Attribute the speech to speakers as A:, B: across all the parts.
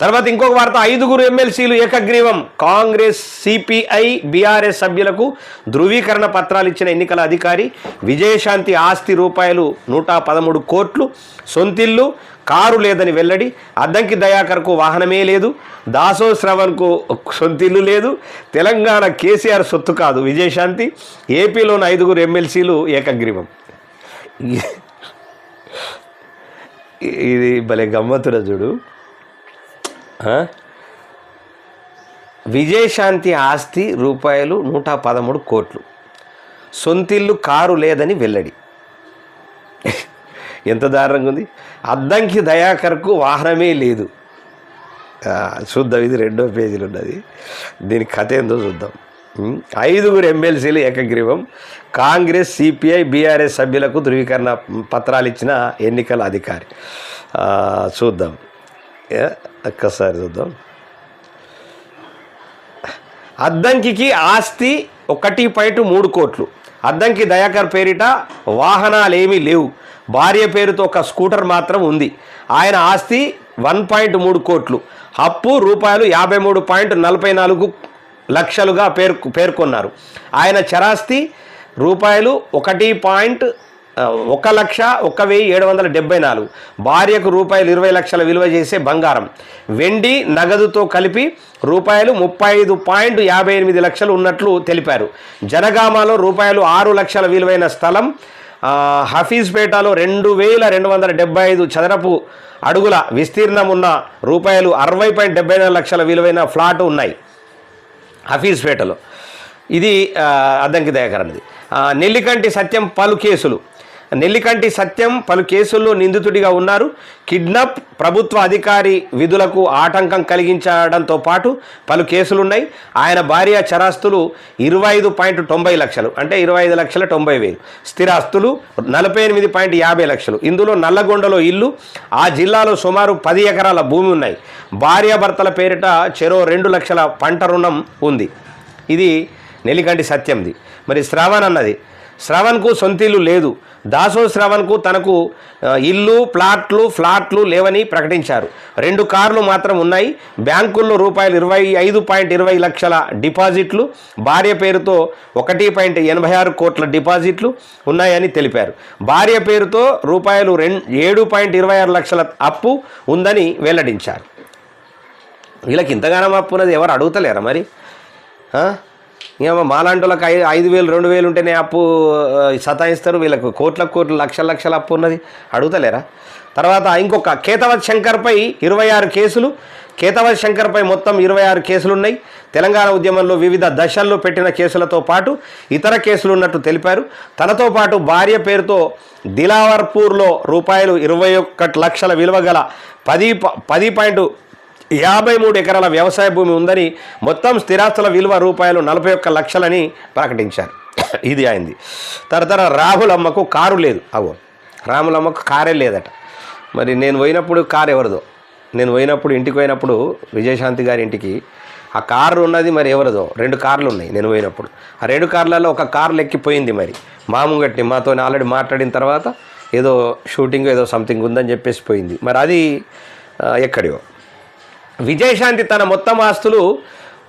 A: తర్వాత ఇంకొక వార్త ఐదుగురు ఎమ్మెల్సీలు ఏకగ్రీవం. కాంగ్రెస్ సిపిఐ బీఆర్ఎస్ సభ్యులకు ధృవీకరణ పత్రాలు ఇచ్చిన ఎన్నికల అధికారి విజయశాంతి ఆస్తి రూపాయలు నూట పదమూడు కోట్లు సొంతిల్లు కారు లేదని వెల్లడి అద్దంకి దయాకర్కు వాహనమే లేదు దాసో శ్రవణ్కు సొంతిల్లు లేదు తెలంగాణ కేసీఆర్ సొత్తు కాదు. విజయశాంతి ఏపీలోని ఐదుగురు ఎమ్మెల్సీలు ఏకగ్రీవం. ఇది భలే గమ్మత్తున చూడు. విజయశాంతి ఆస్తి రూపాయలు నూట పదమూడు కోట్లు. సొంతిల్లు కారు లేదని వెల్లడి. ఎంత దారుణంగా ఉంది. అద్దంకి దయాకర్కు వాహనమే లేదు. చూద్దాం ఇది రెండో పేజీలు ఉన్నది. దీని కథ ఏందో చూద్దాం. ఐదుగురు ఎమ్మెల్సీలు ఏకగ్రీవం. కాంగ్రెస్ సిపిఐ బీఆర్ఎస్ సభ్యులకు ధృవీకరణ పత్రాలు ఇచ్చిన ఎన్నికల అధికారి. చూద్దాం. ఒక్కసారి చూద్దాం. అద్దంకి ఆస్తి ఒకటి పాయింట్ మూడు కోట్లు. అద్దంకి దయాకర్ పేరిట వాహనాలు ఏమీ లేవు. భార్య పేరుతో ఒక స్కూటర్ మాత్రం ఉంది. ఆయన ఆస్తి వన్ పాయింట్ మూడు కోట్లు. అప్పు రూపాయలు యాభై మూడు పాయింట్ నలభై నాలుగు లక్షలుగా పేర్కొ పేర్కొన్నారు. ఆయన చరాస్తి రూపాయలు ఒకటి పాయింట్ ఒక లక్ష ఒక వెయ్యి ఏడు వందల డెబ్బై నాలుగు. భార్యకు రూపాయలు ఇరవై లక్షల విలువ చేసే బంగారం. వెండి నగదుతో కలిపి రూపాయలు ముప్పై ఐదు పాయింట్ యాభై ఎనిమిది లక్షలు ఉన్నట్లు తెలిపారు. జనగామలో రూపాయలు ఆరు లక్షల విలువైన స్థలం హఫీజ్పేటలో రెండు వేల రెండు వందల డెబ్బై ఐదు చదరపు అడుగుల విస్తీర్ణం ఉన్న రూపాయలు అరవై పాయింట్ డెబ్బై నాలుగు లక్షల విలువైన ఫ్లాట్ ఉన్నాయి. హఫీజ్పేటలో. ఇది అద్దంకి దయాకరణది నెల్లికంటి సత్యం పలు కేసులు. నెల్లికంటి సత్యం పలు కేసుల్లో నిందితుడిగా ఉన్నారు. కిడ్నాప్ ప్రభుత్వ అధికారి విధులకు ఆటంకం కలిగించడంతో పాటు పలు కేసులున్నాయి. ఆయన భార్య చరాస్తులు ఇరవై ఐదు పాయింట్ తొంభై లక్షలు అంటే ఇరవై ఐదు లక్షల తొంభై వేలు. స్థిరాస్తులు నలభై ఎనిమిది పాయింట్ యాభై లక్షలు. ఇందులో నల్లగొండలో ఇల్లు ఆ జిల్లాలో సుమారు పది ఎకరాల భూమి ఉన్నాయి. భార్యాభర్తల పేరిట చెరో రెండు లక్షల పంట రుణం ఉంది. ఇది నెల్లికంటి సత్యంది. మరి శ్రావణ్ అన్నది శ్రవణ్కు సొంతిల్లు లేదు. దాసో శ్రవణ్కు తనకు ఇల్లు ప్లాట్లు ఫ్లాట్లు లేవని ప్రకటించారు. రెండు కార్లు మాత్రం ఉన్నాయి. బ్యాంకుల్లో రూపాయలు ఇరవై ఐదు పాయింట్ ఇరవై లక్షల డిపాజిట్లు. భార్య పేరుతో ఒకటి పాయింట్ ఎనభై ఆరు కోట్ల డిపాజిట్లు ఉన్నాయని తెలిపారు. భార్య పేరుతో రూపాయలు రెండు ఏడు పాయింట్ ఇరవై ఆరు లక్షల అప్పు ఉందని వెల్లడించారు. వీళ్ళకి ఇంతగానం అప్పు ఉన్నది ఎవరు అడుగుతలేరా మరి? ఆ? ఇంకా మాలాంటి వాళ్ళకి ఐదు ఐదు వేలు రెండు వేలు ఉంటేనే అప్పు సతాయిస్తారు. వీళ్ళకు కోట్ల కోట్ల లక్షల లక్షల అప్పు ఉన్నది. అడుగుతలేరా? తర్వాత ఇంకొక కేతవత్ శంకర్పై ఇరవై ఆరు కేసులు. కేతవత్ శంకర్పై మొత్తం ఇరవై ఆరు కేసులు ఉన్నాయి తెలంగాణ ఉద్యమంలో వివిధ దశల్లో పెట్టిన కేసులతో పాటు ఇతర కేసులు ఉన్నట్టు తెలిపారు. తనతో పాటు భార్య పేరుతో దిలావర్పూర్లో రూపాయలు ఇరవై ఒక్కటి లక్షల విలువ గల పది పది పాయింట్ యాభై మూడు ఎకరాల వ్యవసాయ భూమి ఉందని మొత్తం స్థిరాస్తుల విలువ రూపాయలు నలభై ఒక్క లక్షలని ప్రకటించారు. ఇది అయింది. తర్వాత రాహులమ్మకు కారు లేదు. అగో రాములమ్మకు కారే లేదట. మరి నేను పోయినప్పుడు కారు ఎవరిదో? నేను పోయినప్పుడు ఇంటికి పోయినప్పుడు విజయశాంతి గారి ఇంటికి ఆ కారు ఉన్నది మరి ఎవరిదో? రెండు కార్లు ఉన్నాయి నేను పోయినప్పుడు. ఆ రెండు కార్లలో ఒక కారు లెక్కిపోయింది మరి. మామూగట్టి మాతో ఆల్రెడీ మాట్లాడిన తర్వాత ఏదో షూటింగ్ ఏదో సంథింగ్ ఉందని చెప్పేసి పోయింది. మరి అది ఆ, ఎక్కడియో విజయశాంతి తన మొత్తం ఆస్తులు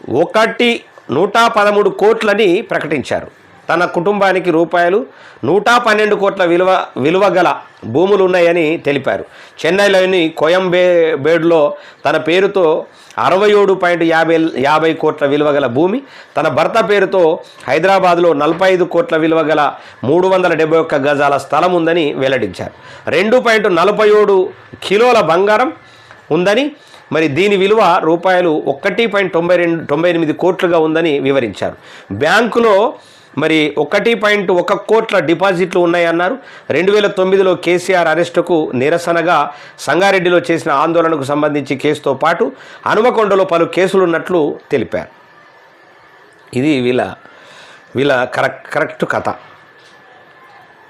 A: ఒకటి నూట పదమూడు కోట్లని ప్రకటించారు. తన కుటుంబానికి రూపాయలు నూట పన్నెండు కోట్ల విలువ విలువ గల భూములు ఉన్నాయని తెలిపారు. చెన్నైలోని కోయంబే బేడ్లో తన పేరుతో అరవై ఏడు పాయింట్ యాభై యాభై కోట్ల విలువ గల భూమి తన భర్త పేరుతో హైదరాబాద్లో నలభై ఐదు కోట్ల విలువ గల మూడు వందల డెబ్బై ఒక్క గజాల స్థలం ఉందని వెల్లడించారు. రెండు పాయింట్ నలభై ఏడు కిలోల బంగారం ఉందని మరి దీని విలువ రూపాయలు ఒకటి పాయింట్ తొంభై రెండు తొంభై ఎనిమిది కోట్లుగా ఉందని వివరించారు. బ్యాంకులో మరి ఒకటి పాయింట్ ఒక కోట్ల డిపాజిట్లు ఉన్నాయన్నారు. రెండు వేల తొమ్మిదిలో కేసీఆర్ అరెస్టుకు నిరసనగా సంగారెడ్డిలో చేసిన ఆందోళనకు సంబంధించి కేసుతో పాటు హనుమకొండలో పలు కేసులున్నట్లు తెలిపారు. ఇది వీళ్ళ వీళ్ళ కరెక్ట్ కరెక్ట్ కథ.